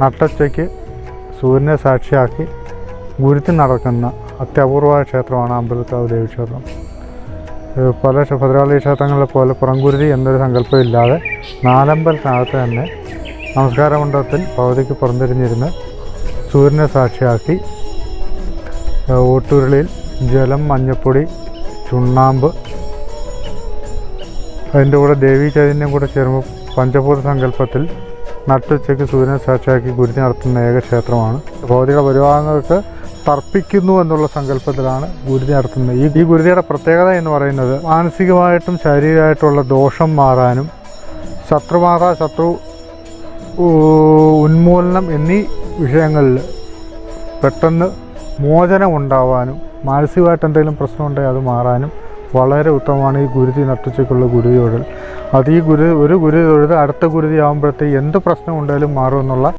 നട്ടച്ചയ്ക്ക് സൂര്യനെ സാക്ഷിയാക്കി ഗുരുത്തി നടക്കുന്ന അത്യപൂർവമായ ക്ഷേത്രമാണ് അമ്പലക്കാവ് ദേവീക്ഷേത്രം പല ഭദ്രകാളി ക്ഷേത്രങ്ങളെ പോലെ പുറംകുരുതി എന്നൊരു സങ്കല്പം ഇല്ലാതെ നാലമ്പലത്തിനകത്ത് തന്നെ നമസ്കാര മണ്ഡപത്തിൽ ഭഗവതിക്ക് പുറംതിരിഞ്ഞിരുന്ന് സൂര്യനെ സാക്ഷിയാക്കി ഓട്ടുരുളിയിൽ ജലം മഞ്ഞപ്പൊടി ചുണ്ണാമ്പ് അതിന്റെ കൂടെ ദേവീ ചൈതന്യം കൂടെ ചേരുമ്പോൾ പഞ്ചഭൂത സങ്കല്പത്തിൽ നട്ടുച്ചയ്ക്ക് സൂര്യനെ സാക്ഷിയാക്കി ഗുരുതി നടത്തുന്ന ഏക ക്ഷേത്രമാണ്. ഭൗതിക പരിവാഹങ്ങൾക്ക് തർപ്പിക്കുന്നു എന്നുള്ള സങ്കല്പത്തിലാണ് ഗുരുതി നടത്തുന്നത്. ഈ ഈ ഗുരുതിയുടെ പ്രത്യേകത എന്ന് പറയുന്നത് മാനസികമായിട്ടും ശാരീരികമായിട്ടുള്ള ദോഷം മാറാനും ശത്രുബാധ ശത്രു ഉന്മൂലനം എന്നീ വിഷയങ്ങളിൽ പെട്ടെന്ന് മോചനം ഉണ്ടാവാനും മാനസികമായിട്ട് എന്തെങ്കിലും പ്രശ്നമുണ്ടെങ്കിൽ അത് മാറാനും വളരെ ഉത്തമമാണ് ഈ ഗുരുതി നട്ടുച്ചയ്ക്കുള്ള ഗുരുതി തൊഴിൽ. അത് ഈ ഗുരു ഒരു ഗുരുതി തൊഴുത് അടുത്ത ഗുരുതി ആകുമ്പോഴത്തേക്ക് എന്ത് പ്രശ്നം ഉണ്ടായാലും മാറുമെന്നുള്ള